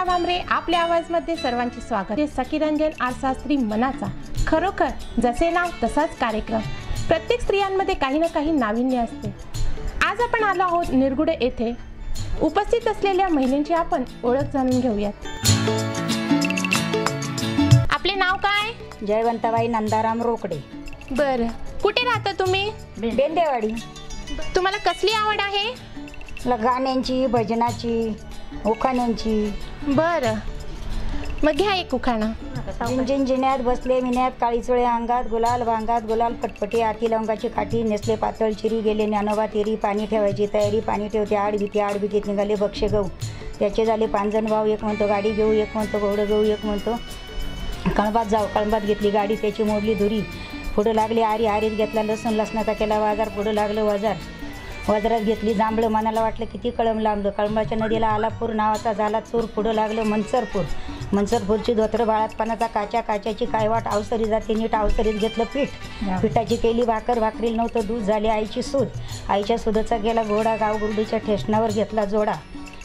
सुवर्णा भामरे आपल्या आवाजमध्ये सर्वांचे स्वागत. हे सखीरंजन आरशास्त्री मनाचा खरोखर जसे नाव तसाच कार्यक्रम. प्रत्येक स्त्रियांमध्ये काही ना काही नाविन्य असते. आज आपण आलो आहोत निरगुडे येथे. उपस्थित असलेल्या महिलांची आपण ओळख जाणून घेऊयात. आपले नाव काय? जयवंताबाई नंदाराम रोकडे. बरं. कुठे राहता तुम्ही? बेंदेवाडी. तुम्हाला कसली आवड आहे? गाण्यांची भजनाची. उखाण्यांची. बरं. मग घ्या एक उखाणा. जिन्यात बसले मिन्यात काळी चोळे अंगात गुलाल भांगात गुलाल फटफटी आती लवंगाची काठी नेसले पातळ चिरी गेले ज्ञानोबा तेरी पाणी ठेवायची तयारी पाणी ठेवते आड भीती आड भीतीत निघाले बक्षे गहू त्याचे झाले पांजण भाव एक म्हणतो गाडी घेऊ एक म्हणतो घोडं घेऊ एक म्हणतो कळंबात जाऊ कळंबात घेतली गाडी त्याची मोडली धुरी. पुढं लागली आरी आरीत घेतला लसूण लसणाचा केला बाजार पुढं लागलं बाजार बाजारात घेतली जांभळं मनाला वाटलं किती कळम लांबलं कळंबाच्या नदीला आला पूर नावाचा झाला चूर. पुढं लागलं मनसरपूर. मनसरपूरची धोत्र बाळातपणाचा काच्या काच्याची कायवाट अवसरी जाते नीट अवसरीत घेतलं पीठ. पिठाची केली भाकर भाकरीला नव्हतं दूध झाली आईची सूद आईच्या सुदाचा गेला घोडा गावगुरुडीच्या ठेसणावर घेतला जोडा.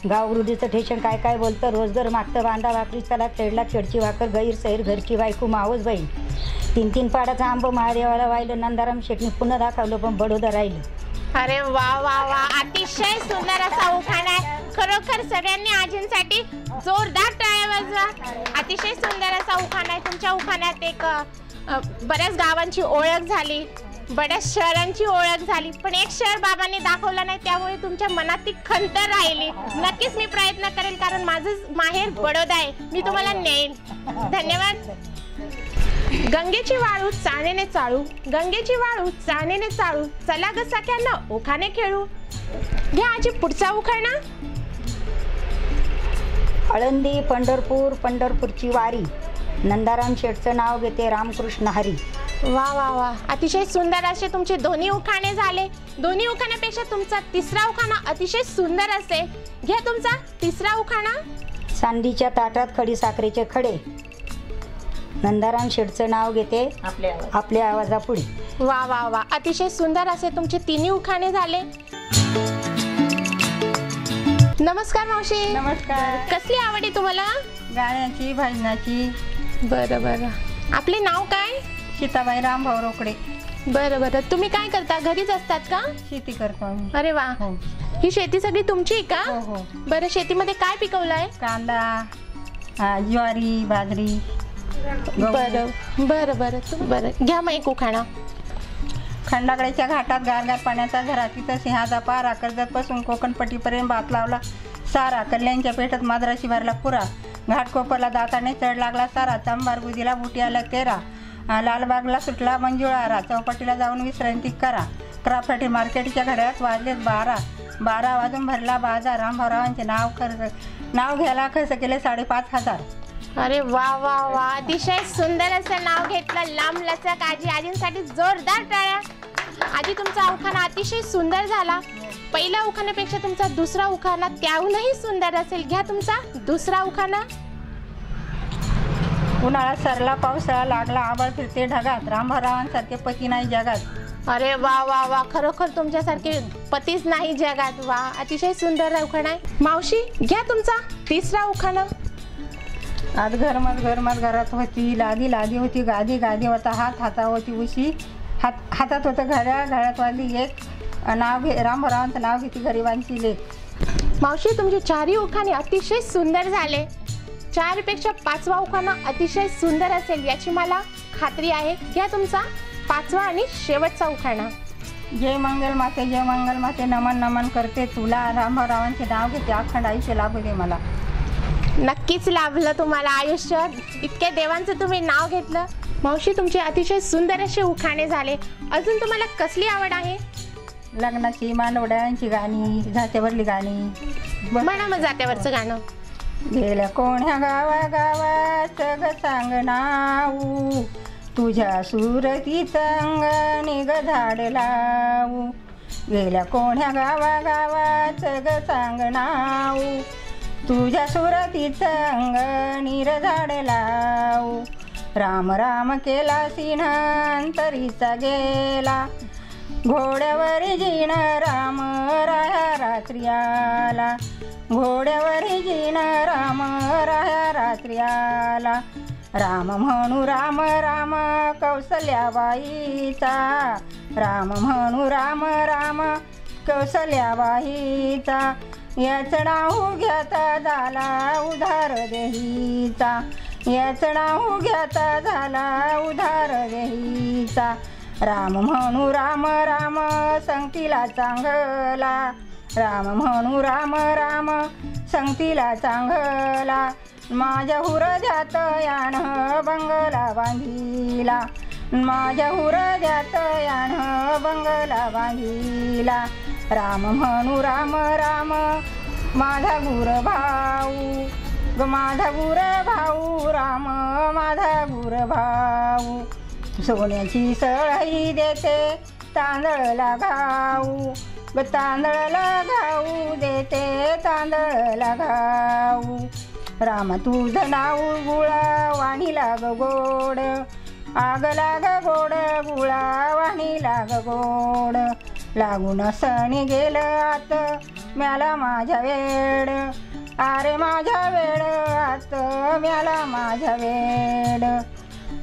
गावगुरुडीचं ठेशन काय काय बोलतं? रोजगर मागतं बांधा भाकरी चला खेळला खेडची भाकर गैर सैर घरची बायको मावस बाई तीन तीन पाडाचा आंब महादेवाला वाहिलं नंदाराम शेटणी पुन्हा दाखवलं पण बडोदा राहिलं. अरे वा वा वा. अतिशय सुंदर असा उखाणा आहे. खरोखर सगळ्यांनी आजींसाठी जोरदार टाळ्या वाजवा. अतिशय सुंदर असा उखाणा आहे. तुमच्या उखाण्यात एक बऱ्याच गावांची ओळख झाली. बऱ्याच शहरांची ओळख झाली. पण एक शहर बाबांनी दाखवलं नाही त्यामुळे तुमच्या मनात ती खंत राहिली. नक्कीच मी प्रयत्न करेल कारण माझं माहेर बडोदा आहे. मी तुम्हाला नेईन. धन्यवाद. गंगेची वाळू चाळणीने चाळू. गंगेची वाळू चाळणीने चाळू. चला ग सख्यांना ओखाने खेळू. घ्या आजी पुढचा उखाणा. आळंदी पंढरपूर पंढरपूरची वारी. नंदाराम शेठचं नाव घेते रामकृष्ण हरी. वा वा वा. अतिशय सुंदर असे तुमचे दोन्ही उखाणे झाले. दोन्ही उखाण्यापेक्षा तुमचा तिसरा उखाणा अतिशय सुंदर असेल घ्या तुमचा तिसरा उखाणा. चांदीच्या ताटात खडी साखरेचे खडे. नंदाराम शेठचं नाव घेते. आपल्या आवाजापुढे. वा वा वा. अतिशय सुंदर असे तुमचे तिन्ही उखाणे झाले. नमस्कार मावशी. नमस्कार. कसली आवड आहे तुम्हाला? गाण्याची भजनाची. बरं बरं. आपले नाव काय? सीताबाई रामभाऊ रोकडे. बरं बरं. तुम्ही काय करता? घरीच असतात का? शेती करतो आम्ही. अरे वा. हो. ही शेती सगळी तुमची आहे का? हो हो. बरं शेतीमध्ये काय पिकवलंय? कांदा हा, ज्वारी बाजरी. बरं बरं बरं बरं घ्या मग एक उखाणा. खंडागड्याच्या घाटात गारगार पाण्याचा झरा तिथं सिंहाचा पारा कर्जत पासून कोकणपट्टीपर्यंत भात लावला. सारा कल्याणच्या पेठात माद्राशी भरला पुरा. घाटकोपरला दाताने चढ लागला सारा. चांबार गुदीला बुटी आला तेरा. आ, लालबागला सुटला मंजुळारा चौपाटीला जाऊन विश्रांती करा. क्राफ्टी मार्केटच्या घड्यात वाजलेत बारा. बारा वाजून भरला बाजार. रामभाऊरावांचे नाव खर्च नाव घ्यायला खर्च केले साडेपाच हजार. अरे वा वा वा. अतिशय सुंदर असं नाव घेतलं लांब लचक आजी. आजींसाठी जोरदार टाळ्या. आजी तुमचा उखाणा अतिशय सुंदर झाला. पहिल्या उखाण्यापेक्षा तुमचा दुसरा उखाणा त्याहूनही सुंदर असेल. घ्या तुमचा दुसरा उखाणा. उन्हाळा सरला पावसाळा लागला आबाळ फिरते ढगात रामभाऊरावांसारखे पती नाही जगात. अरे वा वा वा. खरोखर तुमच्यासारखे पतीच नाही जगात. वा अतिशय सुंदर उखाणा आहे. मावशी घ्या तुमचा तिसरा उखाणा. आज घरमत घरमत घरात होती लादी लादी होती गादी गादी होता हात हाता होती उशी. हात हातात होतं घड्याळ घड्यात वाजली एक. नाव घे रामभाऊरावांचं नाव घेते गरिबांची लेख मावशी तुमचे चारही उखाणे अतिशय सुंदर झाले. चारपेक्षा पाचवा उखाणा अतिशय सुंदर असेल याची मला खात्री आहे. घ्या तुमचा पाचवा आणि शेवटचा उखाणा. जय मंगल माते जय मंगल माते नमन नमन करते तुला. रामभाऊरावांचे नाव घेते अखंड आयुष्य लाभू दे मला. नक्कीच लाभलं तुम्हाला आयुष्य इतक्या देवांचं तुम्ही नाव घेतलं. मावशी तुमचे अतिशय सुंदर असे उखाणे झाले. अजून तुम्हाला कसली आवड आहे? लग्नाची मानवड्यांची गाणी झाच्यावरली गाणी. म्हणा मग जात्यावरचं गाणं. गेल्या कोण्या गावा गावात ग सांग नाऊ. तुझ्या सुरतीचं अंगणी ग झाड लावू. गेल्या कोण्या गावा गावात ग सांग नाऊ. तुझ्या सुरतीचं अंग र झाड लावू. राम राम केला सिंहांतरीचा गेला. घोड्यावर जिण राम राया रात्री आला घोड्यावर जिण राम राया रात्री आला राम म्हणू राम राम कौसल्याबाईचा. राम म्हणू राम राम कौसल्याबाईचा. याच घ्यात झाला उधार देहीचा. याच नाव झाला उधार देहीचा. राम म्हणू राम राम संगतीला चांगला. राम म्हणू राम राम संगतीला चांगला. माझ्या हुरद्यात याण बंगला बांधिला. माझ्या हुरद्यात यान बंगला बांधिला. राम म्हणू राम राम माझा गुर भाऊ. माझा गुर भाऊ राम माझा गुर भाऊ. सोन्याची सळई देते तांदळला घाऊ. ग तांदळाला घाऊ देते तांदळाला घाऊ. राम तुझं नाव गुळा वाणी लाग गोड. आग लाग गोड गुळा वाणी लाग गोड. लागून सणी गेलं आत म्याला माझ्या वेड. अरे माझ्या वेड आत म्याला माझ्या वेड.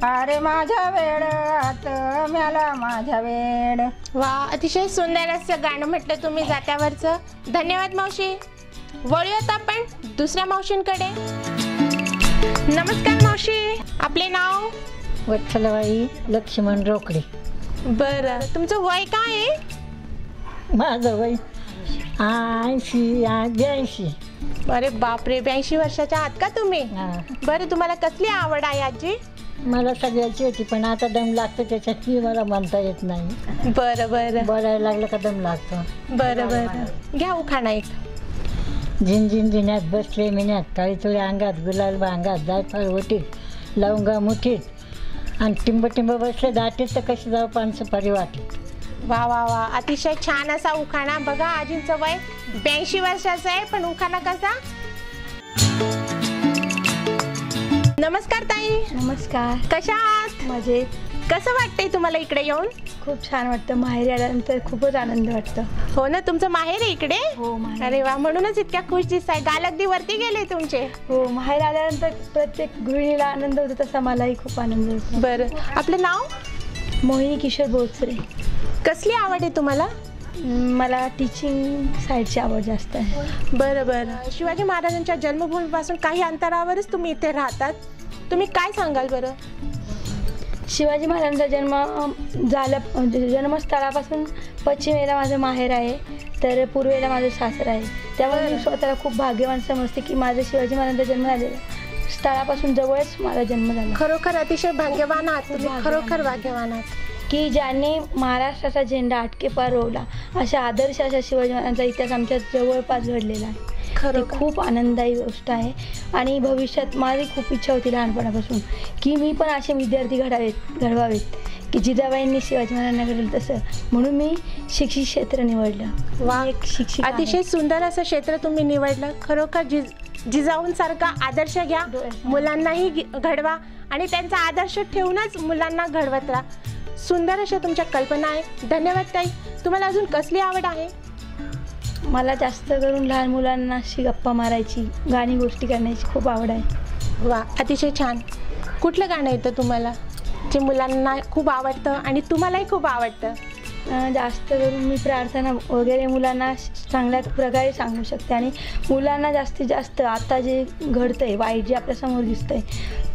अरे माझ्या वेड आत म्याला माझ्या वेड. वा अतिशय सुंदर असं गाणं म्हटलं तुम्ही जात्यावरचं. धन्यवाद मावशी. वळूयात आपण दुसऱ्या मावशींकडे. नमस्कार मावशी आपले नाव? वत्सलाबाई लक्ष्मण रोकडे. बरं. तुमचं वय काय आहे? माझं वय ऐंशी ब्याऐंशी. अरे बापरे ब्याऐंशी वर्षाच्या आहात का तुम्ही? हा. बरं तुम्हाला कसली आवड आहे आजी? मला सगळ्याची होती पण आता दम लागतो त्याच्यातही मला म्हणता येत नाही. बरं बरं. बोलायला लागलं का दम लागतो? बरं बरं. घ्या उखाणा एक. झिन झिन झिन्यात बसले मिन्यात काळी चोळी अंगात गुलाल अंगात जायफळ ओटीत लवंगा मुठीत आणि टिंब टिंब बसले दाटीत तर कशी जाऊ पान सुपारी वाटली वा वा वा. अतिशय छान असा उखाणा. बघा आजींचं वय ब्याऐंशी वर्षाचं आहे पण उखाणा कसा? नमस्कार ताई. नमस्कार. कशा आहात? माझे कसं वाटतंय तुम्हाला इकडे येऊन? खूप छान वाटतं. माहेरी आल्यानंतर खूपच आनंद वाटतं. हो ना तुमचं माहेर आहे इकडे? हो माहेर अरे वा म्हणूनच इतक्या खुश दिसताय गाल अगदी वरती गेले तुमचे. हो माहेर आल्यानंतर प्रत्येक गृहिणीला आनंद होतो तसा मलाही खूप आनंद होतो. बरं. आपलं नाव? मोहिनी किशोर बोचरे कसली आवड आहे तुम्हाला? मला टीचिंग साईडची आवड जास्त आहे. बरं बरं. शिवाजी महाराजांच्या जन्मभूमीपासून काही अंतरावरच तुम्ही इथे राहतात. तुम्ही काय सांगाल बरं? शिवाजी महाराजांचा जन्म झाला अं, ज- जन्मस्थळापासून पश्चिमेला माझं माहेर आहे तर पूर्वेला माझं सासर आहे. त्यामुळे मी स्वतःला खूप भाग्यवान समजते की माझं शिवाजी महाराजांचा जन्म झालेला स्थळापासून जवळच माझा जन्म झाला खरोखर अतिशय भाग्यवान आहात तुम्ही. खरोखर भाग्यवान. आहात. की ज्याने महाराष्ट्राचा झेंडा आटकेपार रोवला अशा आदर्श अशा शिवाजी महाराजांचा इतिहास आमच्या जवळपास घडलेला आहे. खरोखर खूप आनंददायी गोष्ट आहे. आणि भविष्यात माझी खूप इच्छा होती लहानपणापासून की मी पण असे विद्यार्थी घडावेत घडवावेत की जिजाबाईंनी शिवाजी महाराजांना घडवलं तसं. म्हणून मी शिक्षित क्षेत्र निवडलं. वा. एक शिक्षिका आहे. अतिशय सुंदर असं क्षेत्र तुम्ही निवडलं. खरोखर जिज जिजाऊंसारखा आदर्श घ्या. मुलांनाही घडवा आणि त्यांचा आदर्श ठेवूनच मुलांना घडवत राहा. सुंदर अशा तुमच्या कल्पना आहे धन्यवाद ताई. तुम्हाला अजून कसली आवड आहे? मला जास्त करून लहान मुलांना अशी गप्पा मारायची गाणी गोष्टी करण्याची खूप आवड आहे. वा अतिशय छान. कुठलं गाणं येतं तुम्हाला? जे मुलांना खूप आवडतं आणि तुम्हालाही खूप आवडतं? जास्त करून मी प्रार्थना वगैरे मुलांना चांगल्या प्रकारे सांगू शकते आणि मुलांना जास्तीत जास्त आता जे घडतंय वाईट जे आपल्यासमोर दिसतंय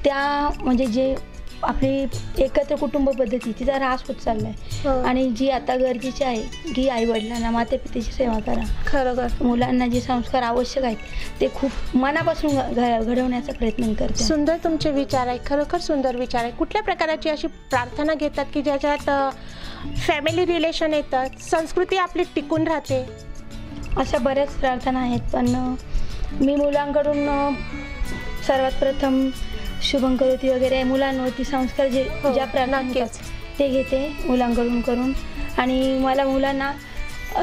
त्या म्हणजे जे आपली एकत्र कुटुंब पद्धती तिचा ऱ्हास होत चाललाय. हो. आणि जी आता गरजेची आहे की आई वडिलांना मातेपितेची सेवा करा. खरोखर मुलांना जे संस्कार आवश्यक आहेत ते खूप मनापासून घडवण्याचा प्रयत्न करते. सुंदर तुमचे विचार आहे खरोखर सुंदर विचार आहे. कुठल्या प्रकारची अशी प्रार्थना घेतात की ज्याच्यात फॅमिली रिलेशन येतात संस्कृती आपली टिकून राहते? अशा बऱ्याच प्रार्थना आहेत पण मी मुलांकडून सर्वात प्रथम शुभंकरोती वगैरे मुलांवरती संस्कार जे हो, ज्या प्रार्थना नक्कीच. ते घेते मुलांकडून करून. आणि मला मुलांना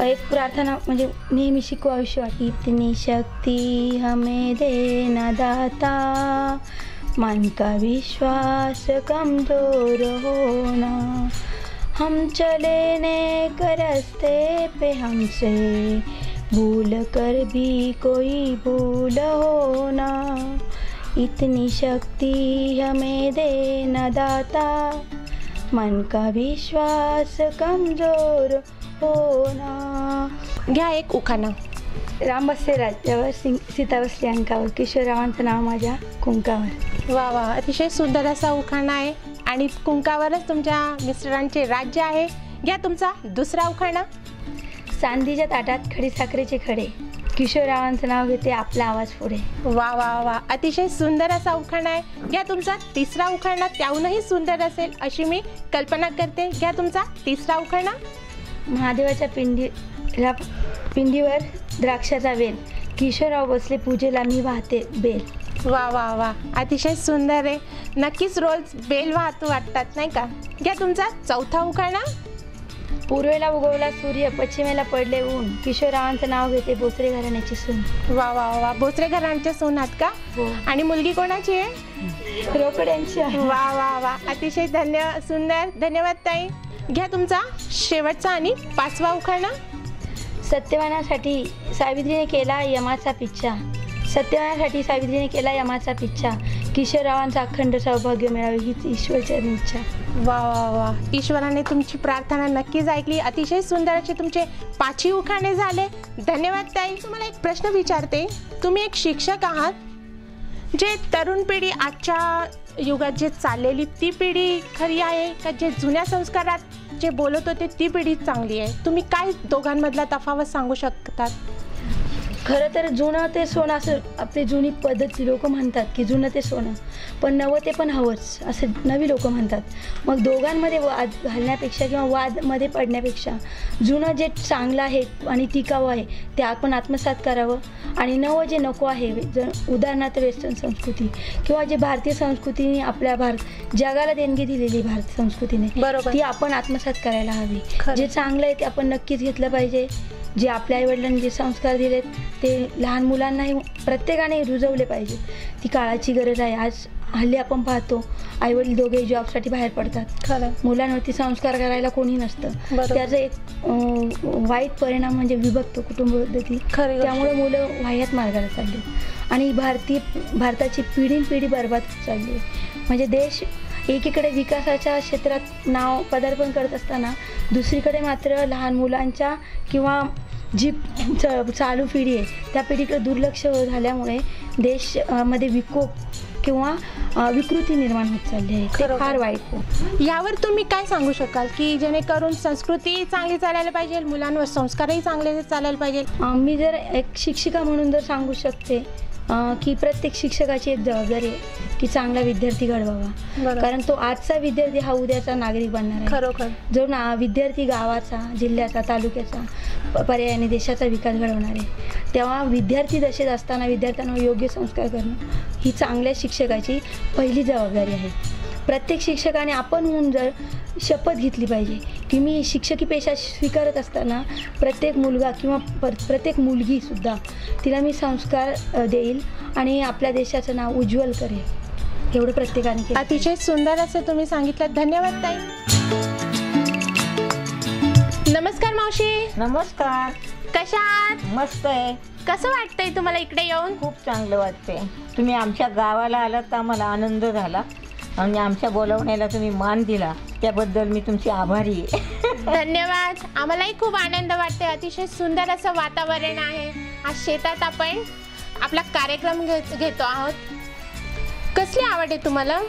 एक प्रार्थना म्हणजे नेहमी शिकवावीशी वाटते इतनी शक्ती हमें देना दाता. मन का विश्वास कमजोर होना. हम चले नेक रस्ते पे हमसे. भूल कर भी कोई भूल हो ना इतनी शक्ति हमें दे न दाता। मन का विश्वास कमजोर होना। घ्या एक उखाणा. राम बसले राज्यावर सिंग सीता बसली अंकावर किशोररावांचं नाव माझ्या कुंकावर. वा वा अतिशय सुंदर असा उखाणा आहे. आणि कुंकावरच तुमच्या मिस्टरांचे राज्य आहे. घ्या तुमचा दुसरा उखाणा. चांदीच्या ताटात खडीसाखरेचे खडे. किशोररावांचं नाव घेते आपला आवाज पुढे. वा वा वा. अतिशय सुंदर असा उखाणा आहे. घ्या तुमचा तिसरा उखाणा त्याहूनही सुंदर असेल अशी मी कल्पना करते. घ्या तुमचा तिसरा उखाणा. महादेवाच्या पिंडीला पिंडीवर द्राक्षाचा वेल. किशोरराव बसले पूजेला मी वाहते बेल. वा वा वा. अतिशय सुंदर आहे. नक्कीच रोज बेल वाहतू वाटतात नाही का? घ्या तुमचा चौथा उखाणा. पूर्वेला उगवला सूर्य पश्चिमेला पडले ऊन. किशोररावांचं नाव घेते बोसरे घराण्याची सून. वा वा वा भोसरे घरांचे सोन आहात का? हो. आणि मुलगी कोणाची आहे? रोकड्यांची आहे. वा वा वा. अतिशय धन्य सुंदर. धन्यवाद ताई. घ्या तुमचा शेवटचा आणि पाचवा उखाणा. सत्यवानासाठी सावित्रीने केला यमाचा पिच्छा. सत्यवानासाठी सावित्रीने केला यमाचा पिच्छा. किशोररावांचा अखंड सौभाग्य मिळावे हीच ईश्वरचरणी इच्छा. वा वा वा. ईश्वराने तुमची प्रार्थना नक्कीच ऐकली. अतिशय सुंदर असे तुमचे पाचही उखाणे झाले. धन्यवाद ताई. तुम्हाला एक प्रश्न विचारते. तुम्ही एक शिक्षक आहात जे तरुण पिढी आजच्या युगात जे चाललेली ती पिढी खरी आहे का जे जुन्या संस्कारात जे बोलत होते ती पिढी चांगली आहे? तुम्ही काय दोघांमधला तफावत सांगू शकतात? खरं तर जुनं ते सोनं असं आपली जुनी पद्धती लोक म्हणतात की जुनं ते सोनं. पण नवं ते पण हवंच असं नवी लोक म्हणतात. मग दोघांमध्ये वाद घालण्यापेक्षा किंवा वादमध्ये पडण्यापेक्षा जुनं जे चांगलं आहे आणि टिकावं आहे ते आपण आत्मसात करावं. आणि नवं जे नको आहे उदाहरणार्थ वेस्टर्न संस्कृती किंवा जे भारतीय संस्कृतीने आपल्या भारत जगाला देणगी दिलेली भारत संस्कृतीने बरोबर. ती आपण आत्मसात करायला हवी. जे चांगलं आहे ते आपण नक्कीच घेतलं पाहिजे. जे आपल्या आईवडिलांनी जे संस्कार दिलेत ते लहान मुलांनाही प्रत्येकाने रुजवले पाहिजेत. ती काळाची गरज आहे. आज हल्ली आपण पाहतो आईवडील दोघे जॉबसाठी बाहेर पडतात. खरं. मुलांवरती संस्कार करायला कोणी नसतं. त्याचा एक वाईट परिणाम म्हणजे विभक्त कुटुंब पद्धती. त्यामुळे मुलं वाह्यात मार्गाला चालली. आणि भारतीय भारताची पिढीन पिढी बरबाद चालली आहे. म्हणजे देश एकीकडे विकासाच्या क्षेत्रात नाव पदार्पण करत असताना दुसरीकडे मात्र लहान मुलांच्या किंवा जी च- चालू पिढी आहे त्या पिढीकडे दुर्लक्ष झाल्यामुळे देश अं, मध्ये विकोप किंवा विकृती निर्माण होत चालली आहे ते. फार वाईट. यावर तुम्ही काय सांगू शकाल की जेणेकरून संस्कृती चांगली चालायला पाहिजे मुलांवर संस्कारही चांगले चालायला पाहिजे मी जर एक शिक्षिका म्हणून जर सांगू शकते की प्रत्येक शिक्षकाची एक जबाबदारी आहे की चांगला विद्यार्थी घडवावा. कारण तो आजचा विद्यार्थी हा उद्याचा नागरिक बनणार आहे. खरोखर. जो ना विद्यार्थी गावाचा जिल्ह्याचा तालुक्याचा पर्यायाने देशाचा विकास घडवणार आहे. तेव्हा विद्यार्थी दशेत असताना विद्यार्थ्यांना योग्य संस्कार करणं ही चांगल्या शिक्षकाची पहिली जबाबदारी आहे. प्रत्येक शिक्षकाने आपण होऊन जर शपथ घेतली पाहिजे. की मी शिक्षकी पेशा स्वीकारत असताना प्रत्येक मुलगा किंवा पर प्रत्येक मुलगीसुद्धा तिला मी संस्कार देईल आणि आपल्या देशाचं नाव उज्ज्वल करेल. एवढं प्रत्येकाने केलं अतिशय सुंदर असं तुम्ही सांगितलं. धन्यवाद ताई. नमस्कार मावशी. नमस्कार. कशा आहात? मस्त आहे. कसं वाटतंय तुम्हाला इकडे येऊन? खूप चांगलं वाटते तुम्ही आमच्या गावाला आलात तर आम्हाला आनंद झाला. आणि आमच्या बोलवण्याला तुम्ही मान दिला. त्याबद्दल मी तुमची आभारी आहे. धन्यवाद. आम्हालाही खूप आनंद वाटते अतिशय सुंदर असं वातावरण आहे. आज शेतात आपण आपला कार्यक्रम घेत घेतो आहोत. कसली आवड आहे तुम्हाला?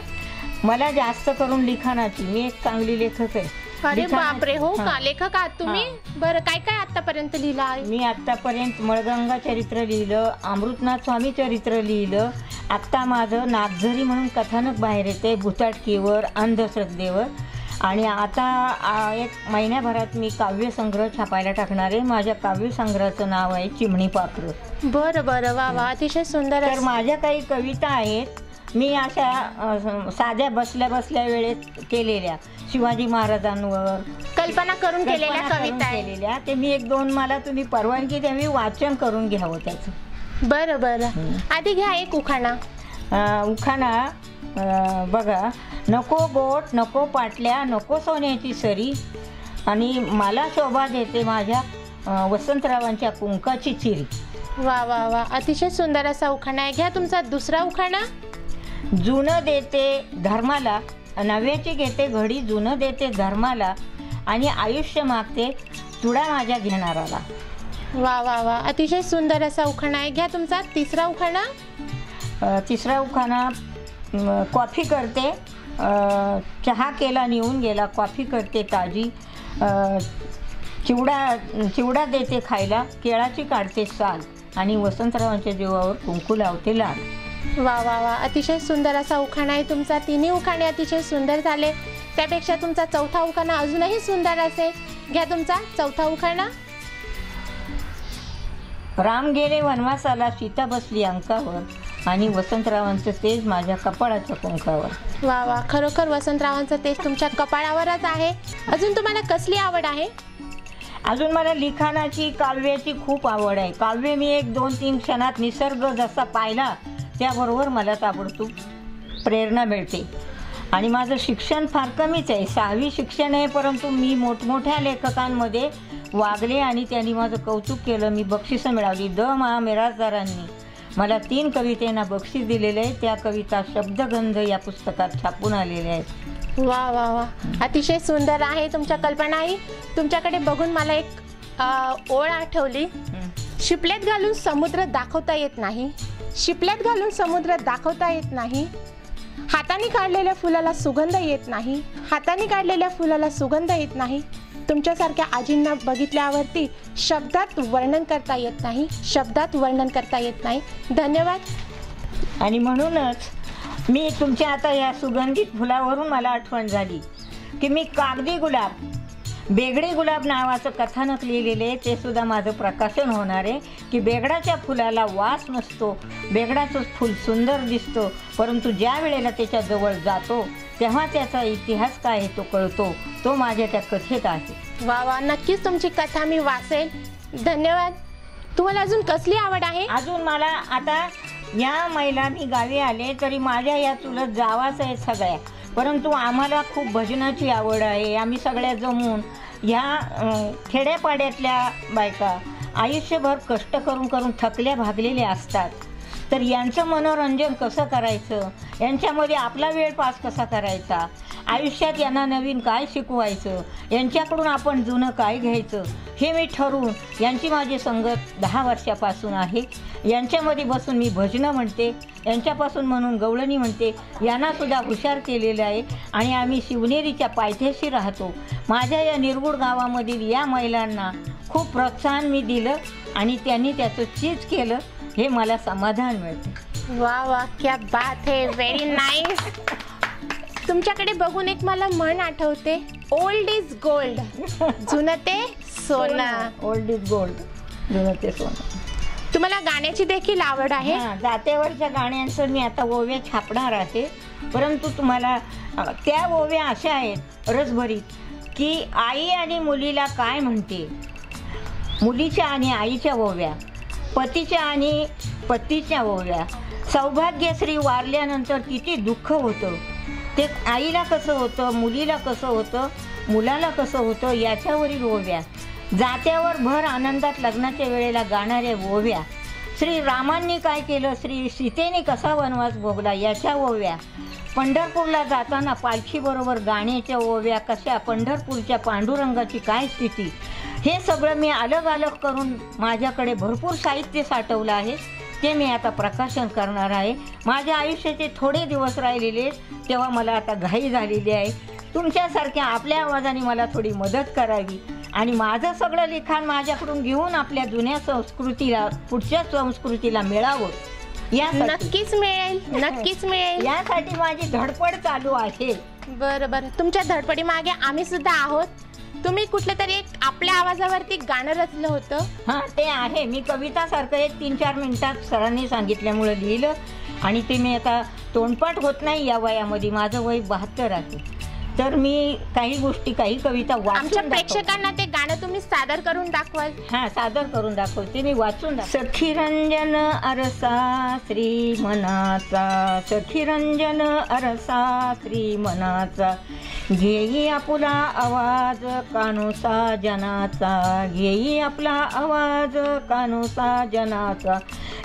मला जास्त करून लिखाणाची. मी एक चांगली लेखक आहे. अरे बापरे हो का? हां. लेखक आहात तुम्ही? बरं काय काय आतापर्यंत लिहिलं आहे? मी आत्तापर्यंत मळगंगा चरित्र लिहिलं अमृतनाथ स्वामी चरित्र लिहिलं आत्ता माझं नागझरी म्हणून कथानक बाहेर येते भुताटकीवर अंधश्रद्धेवर. आणि आता आ, एक महिन्याभरात मी काव्यसंग्रह छापायला टाकणार आहे. माझ्या काव्यसंग्रहाचं नाव आहे चिमणी पाखरं. बरं बरं. वा वा. अतिशय सुंदर तर असं. माझ्या काही कविता आहेत मी अशा साध्या बसल्या बसल्या वेळेत केलेल्या शिवाजी महाराजांवर. कल्पना करून केलेल्या कल्पना करून कविता आहे केलेल्या. ते मी एक दोन मला तुम्ही परवानगी द्यावी वाचन करून घ्यावं त्याचं. बरं बरं. आधी घ्या एक उखाणा. अ, उखाणा अ, बघा. नको बोट नको पाटल्या नको सोन्याची सरी. आणि मला शोभा देते माझ्या अ, वसंतरावांच्या कुंकाची चिरी. वा वा वा. अतिशय सुंदर असा उखाणा आहे. घ्या तुमचा दुसरा उखाणा. जुनं देते धर्माला नव्याची घेते घडी जुनं देते धर्माला आणि आयुष्य मागते चुडा माझ्या घेणाराला वा वा वा. अतिशय सुंदर असा उखाणा आहे. घ्या तुमचा तिसरा उखाणा. तिसरा उखाणा कॉफी करते. चहा केला निघून गेला कॉफी करते ताजी. चिवडा चिवडा देते खायला. केळाची काढते साल आणि वसंतरावांच्या जीवावर कुंकू लावते लाल. वा वा वा. अतिशय सुंदर असा उखाणा आहे तुमचा. तिन्ही उखाणे अतिशय सुंदर झाले. त्यापेक्षा तुमचा चौथा उखाणा अजूनही सुंदर असेल घ्या तुमचा चौथा उखाणा. राम गेले वनवासाला सीता बसली अंकावर आणि वसंतरावांचं तेज माझ्या कपाळाच्या कुंकावर वा वा. खरोखर वसंतरावांचं तेज तुमच्या कपाळावरच आहे. अजून तुम्हाला कसली आवड आहे? अजून मला लिखाणाची काव्याची खूप आवड आहे. काव्य मी एक दोन तीन क्षणात निसर्ग जसा पाहिला त्याबरोबर मला ताबडतोब प्रेरणा मिळते. आणि माझं शिक्षण फार कमीच आहे. सहावी शिक्षण आहे परंतु मी मोठमोठ्या लेखकांमध्ये वागले आणि त्यांनी माझं कौतुक केलं. मी बक्षिसं मिळवली. द मा मिराजदारांनी मला तीन कवितेंना बक्षीस दिलेले आहे. त्या कविता शब्दगंध या पुस्तकात छापून आलेल्या आहेत. वा वा वा. अतिशय सुंदर आहे तुमच्या कल्पनाही तुमच्याकडे बघून मला एक ओळ आठवली. शिपल्यात घालून समुद्र दाखवता येत नाही. शिपल्यात घालून समुद्र दाखवता येत नाही. हाताने काढलेल्या फुलाला सुगंध येत नाही. हाताने काढलेल्या फुलाला सुगंध येत नाही. तुमच्यासारख्या आजींना बघितल्यावरती शब्दात वर्णन करता येत नाही. शब्दात वर्णन करता येत नाही. धन्यवाद. आणि म्हणूनच मी तुमच्या आता या सुगंधित फुलावरून मला आठवण झाली की मी कागदी गुलाब बेगडे गुलाब नावाचं कथानक लिहिलेले आहे. ते सुद्धा माझं प्रकाशन होणार आहे की बेगडाच्या फुलाला वास नसतो. बेगडाचं फूल सुंदर दिसतो. परंतु ज्या वेळेला त्याच्याजवळ जातो तेव्हा त्याचा इतिहास काय आहे तो कळतो. तो माझ्या त्या कथेत आहे. वा वा नक्कीच तुमची कथा मी वाचेल. धन्यवाद. तुम्हाला अजून कसली आवड आहे? अजून मला आता या महिला मी गावी आले तरी माझ्या या चुलत जावाच आहेत सगळ्या. परंतु आम्हाला खूप भजनाची आवड आहे. आम्ही सगळ्या जमून ह्या खेड्यापाड्यातल्या बायका आयुष्यभर कष्ट करून करून थकल्या भागलेल्या असतात. तर यांचं मनोरंजन कसं करायचं? यांच्यामध्ये आपला वेळ पास कसा करायचा? आयुष्यात यांना नवीन काय शिकवायचं? यांच्याकडून आपण जुनं काय घ्यायचं? हे मी ठरवून यांची माझी संगत दहा वर्षापासून आहे. यांच्यामध्ये बसून मी भजनं म्हणते. यांच्यापासून म्हणून गवळणी म्हणते. यांनासुद्धा हुशार केलेलं आहे. आणि आम्ही शिवनेरीच्या पायथ्याशी राहतो. माझ्या या निरगुड गावामधील या महिलांना खूप प्रोत्साहन मी दिलं आणि त्यांनी त्याचं चीज केलं. हे मला समाधान मिळते. वा वा क्या बात है. व्हेरी नाईस तुमच्याकडे बघून एक मला म्हण आठवते. ओल्ड इज गोल्ड जुनं ते सोनं. ओल्ड इज गोल्ड जुनं ते सोनं. तुम्हाला गाण्याची देखील आवड आहे? जात्यावरच्या गाण्यांचं मी आता ओव्या छापणार आहे. परंतु तुम्हाला त्या ओव्या अशा आहेत रसभरीत की आई आणि मुलीला काय म्हणते मुलीच्या आणि आईच्या ओव्या पतीच्या आणि पतीच्या ओव्या. सौभाग्यश्री वारल्यानंतर किती दुःख होतं. ते आईला कसं होतं मुलीला कसं होतं मुलाला कसं होतं याच्यावरील ओव्या. जात्यावर भर आनंदात लग्नाच्या वेळेला गाणाऱ्या ओव्या. श्री रामांनी काय केलं? श्री सीतेने कसा वनवास भोगला? याच्या ओव्या. पंढरपूरला जाताना पालखीबरोबर गाण्याच्या ओव्या कशा? पंढरपूरच्या पांडुरंगाची काय स्थिती? हे सगळं मी अलग अलग करून माझ्याकडे भरपूर साहित्य साठवलं आहे. ते मी आता प्रकाशन करणार आहे माझ्या आयुष्याचे थोडे दिवस राहिलेले तेव्हा मला आता घाई झालेली आहे. तुमच्यासारख्या आपल्या आवाजाने मला थोडी मदत करावी. आणि माझं सगळं लिखाण माझ्याकडून घेऊन आपल्या जुन्या संस्कृतीला पुढच्या संस्कृतीला मिळावं. यासाठी नक्कीच मिळेल नक्कीच मिळेल. यासाठी माझी धडपड चालू आहे. बरं बरं. तुमच्या धडपडी मागे आम्ही सुद्धा आहोत. तुम्ही कुठलं तरी एक आपल्या आवाजावरती गाणं रचलं होतं? हां ते आहे. मी कवितासारखं एक तीन चार मिनिटात सरांनी सांगितल्यामुळं लिहिलं. आणि ते मी आता तोंडपाठ होत नाही या वयामध्ये. माझं वय बहात्तर आहे. तर मी काही गोष्टी काही कविता आमच्या वाचून दाखवते. प्रेक्षकांना ते गाणं तुम्ही सादर करून दाखवाल. हा सादर करून दाखवते. मी वाचून. सखी रंजन अरसा श्री मनाचा सखी रंजन अरसा श्री मनाचा घेई आपला आवाज कानुसा जनाचा. घेई आपला आवाज कानुसा जनाचा.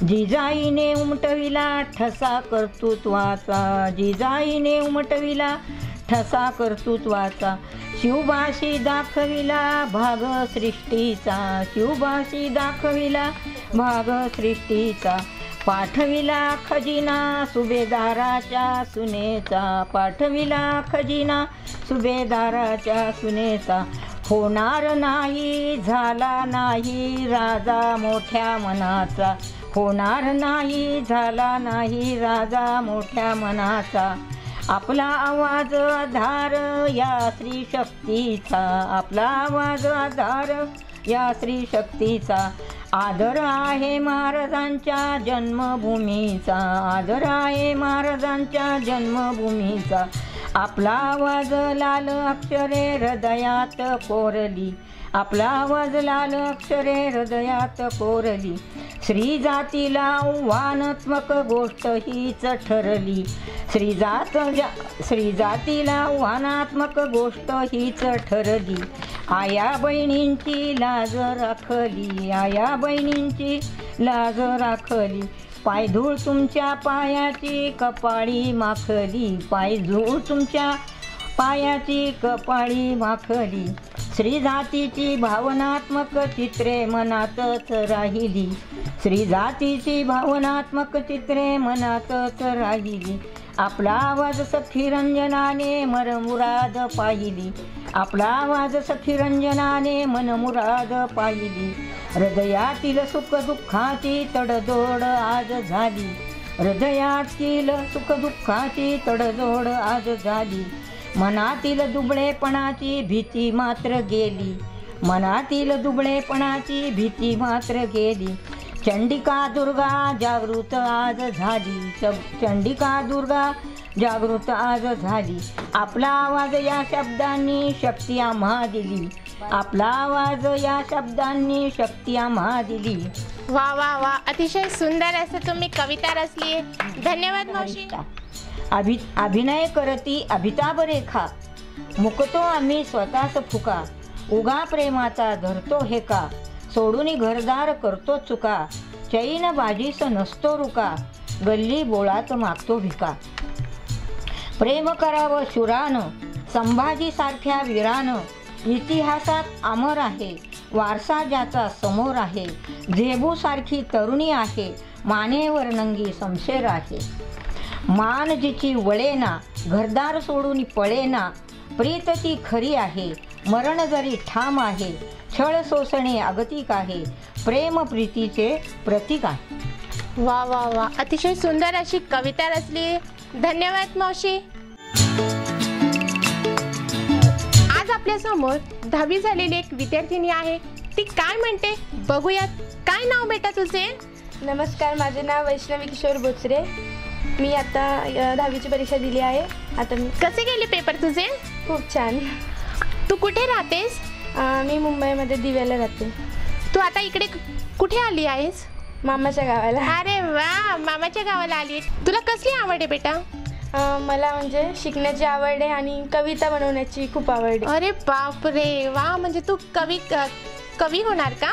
जिजाईने उमटविला ठसा कर्तृत्वाचा. जिजाईने उमटविला ठसा कर्तृत्वाचा. शिवभाषी दाखविला भाग सृष्टीचा शिवभाषी दाखविला भाग सृष्टीचा पाठविला खजिना सुभेदाराच्या सुनेचा. पाठविला खजिना सुभेदाराच्या सुनेचा. होणार नाही झाला नाही राजा मोठ्या मनाचा. होणार नाही झाला नाही राजा मोठ्या मनाचा. आपला आवाज आधार या श्री शक्तीचा. आपला आवाज आधार या श्री शक्तीचा. आदर आहे महाराजांच्या जन्मभूमीचा. आदर आहे महाराजांच्या जन्मभूमीचा. आपला आवाज लाल अक्षरे हृदयात कोरली. आपला आवाज लाल अक्षरे हृदयात कोरली. श्री जातीला आव्हानात्मक गोष्ट हीच ठरली. श्री जात जा श्री जातीला आव्हानात्मक गोष्ट हीच ठरली. आया बहिणींची लाज राखली आया बहिणींची लाज राखली. पायधूळ तुमच्या पायाची कपाळी माखली. पायधूळ तुमच्या पायाची कपाळी माखली. श्री जातीची भावनात्मक चित्रे मनातच राहिली. श्री जातीची भावनात्मक चित्रे मनातच राहिली. आपला आवाज सखी रंजनाने मरमुराद पाहिली. आपला आवाज सखी रंजनाने मनमुराद पाहिली. हृदयातील सुख दुःखाची तडजोड आज झाली. हृदयातील सुख दुःखाची तडजोड आज झाली. मनातील दुबळेपणाची भीती मात्र गेली. मनातील दुबळेपणाची भीती मात्र गेली. चंडिका दुर्गा जागृत आज झाली. च- चंडिका दुर्गा जागृत आज झाली. आपला आवाज या शब्दांनी शक्ती आम्हा दिली. आपला आवाज या शब्दांनी शक्ती आम्हा दिली. वा वा वा. अतिशय सुंदर असं तुम्ही कविता रचली धन्यवाद मावशी. अभि अभिनय करती अभिताभ रेखा. मुकतो आम्ही स्वतःच फुका. उगा प्रेमाचा धरतो हे का? सोडून घरदार करतो चुका. चैन बाजीस नसतो रुका. गल्ली बोळात मागतो भिका. प्रेम करावं शुरानं संभाजीसारख्या वीरानं इतिहासात अमर आहे वारसा ज्याचा समोर आहे झेबूसारखी तरुणी आहे मानेवर नंगी शमशेर आहे. मान जिची वळेना घरदार सोडून पळेना प्रीत ती खरी आहे मरण जरी ठाम आहे छळ सोसणे अगतिक आहे प्रेम प्रीतीचे प्रतीक आहे. वा वा वा. अतिशय सुंदर अशी कविता रचली. धन्यवाद मावशी. आज आपल्यासमोर दहावी झालेली एक विद्यार्थिनी आहे. ती काय म्हणते? बघूयात. काय नाव बेटा तुझे? नमस्कार माझे नाव वैष्णवी किशोर बोचरे मी आता दहावीची परीक्षा दिली आहे. आता मी कसे गेले पेपर तुझे? खूप छान. तू कुठे राहतेस? मी मुंबईमध्ये दिव्याला राहते. तू आता इकडे कुठे आली आहेस? मामाच्या गावाला. अरे वा मामाच्या गावाला आली. तुला कसली आवड आहे बेटा? अ, मला म्हणजे शिकण्याची आवड आहे आणि कविता बनवण्याची खूप आवड आहे. अरे बाप रे वा म्हणजे तू कवी कवी होणार का?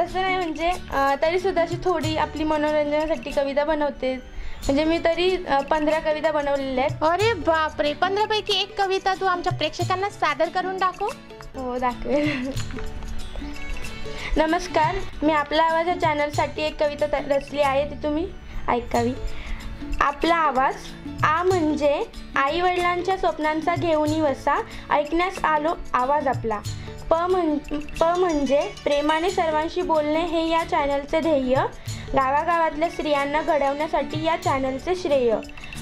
तसं नाही म्हणजे अ, तरीसुद्धा अशी थोडी आपली मनोरंजनासाठी कविता बनवते. म्हणजे मी तरी पंधरा कविता बनवलेल्या आहेत. अरे बाप रे पंधरा पैकी एक कविता तू आमच्या प्रेक्षकांना सादर करून दाखव. हो दाखवेल. नमस्कार मी आपला आवाज या चॅनलसाठी एक कविता रचली आहे ती तुम्ही ऐकावी. आपला आवाज आ म्हणजे आई वडिलांच्या स्वप्नांचा घेऊनही वसा ऐकण्यास आलो आवाज आपला. प म्हण प म्हणजे प्रेमाने सर्वांशी बोलणे हे या चॅनलचे ध्येय. गावागावातल्या स्त्रियांना घडवण्यासाठी या चॅनलचे श्रेय.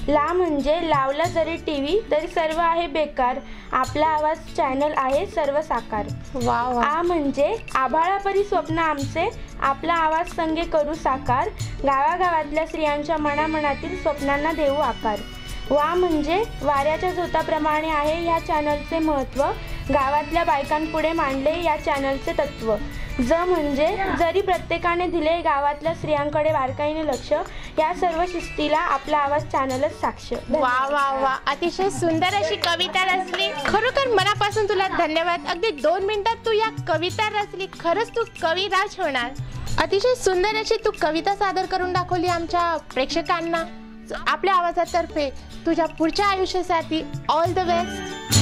ला म्हणजे लावला जरी टी व्ही तरी सर्व आहे बेकार. आपला आवाज चॅनल आहे सर्व साकार. वा वा. आ म्हणजे आभाळापरी स्वप्न आमचे आपला आवाज संगे करू साकार. गावागावातल्या स्त्रियांच्या मनामनातील स्वप्नांना देऊ आकार. वा म्हणजे वाऱ्याच्या झोताप्रमाणे आहे या चॅनलचे महत्त्व. गावातल्या बायकांपुढे मांडले या चॅनलचे तत्त्व ज म्हणजे जरी प्रत्येकाने दिले गावातल्या स्त्रियांकडे बारकाईने लक्ष या सर्व शिस्तीला आपला आवाज चॅनलच साक्ष. वा वा वा. अतिशय सुंदर अशी कविता रचली. खरोखर मनापासून तुला धन्यवाद. अगदी दोन मिनिटात तू या कविता रचली. खरंच तू कविराज होणार. अतिशय सुंदर अशी तू कविता सादर करून दाखवली आमच्या प्रेक्षकांना. आपल्या आवाजातर्फे तुझ्या पुढच्या आयुष्यासाठी ऑल द बेस्ट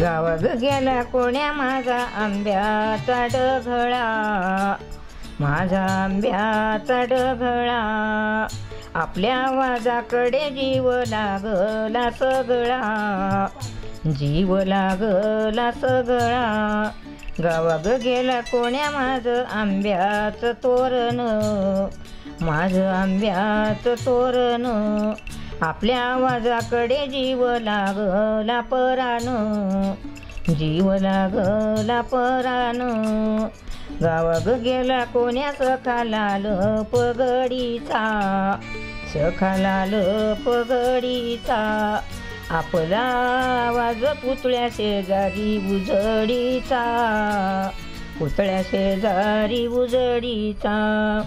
गावात गेला कोण्या माझा आंब्याचा डघळा माझा आंब्याचा डघळा आपल्या आवाजाकडे जीव लागला सगळा. जीव लागला सगळा. गावाग गेला कोण्या माझं आंब्याचं तोरण. माझं आंब्याचं तोरण. आपल्या आवाजाकडे जीव लागला परान. जीव लागला परान. गावाग गेला कोण्या सखा लाल पगडीचा? सखा लाल पगडीचा. आपला आवाज पुतळ्या शेजारी उजडीचा. पुतळ्या शेजारी उजडीचा.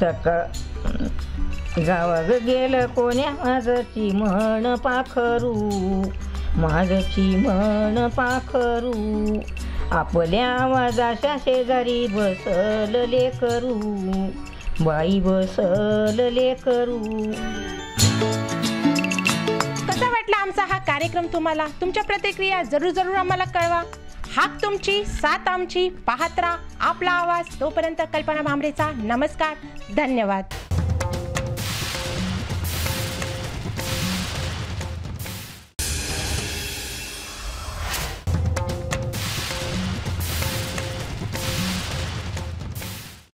सका जावग गेलं कोण्या माझची म्हण पाखरू? माझची म्हण पाखरू. आपल्या आवाजाच्या शेजारी बसल लेकरू. बाई बसल लेकरू. कसा वाटला आमचा हा कार्यक्रम तुम्हाला? तुमच्या प्रतिक्रिया जरूर जरूर आम्हाला कळवा. हाक तुमची साथ आमची पाहत्रा आपला आवाज. तोपर्यंत कल्पना भांबरेचा नमस्कार धन्यवाद.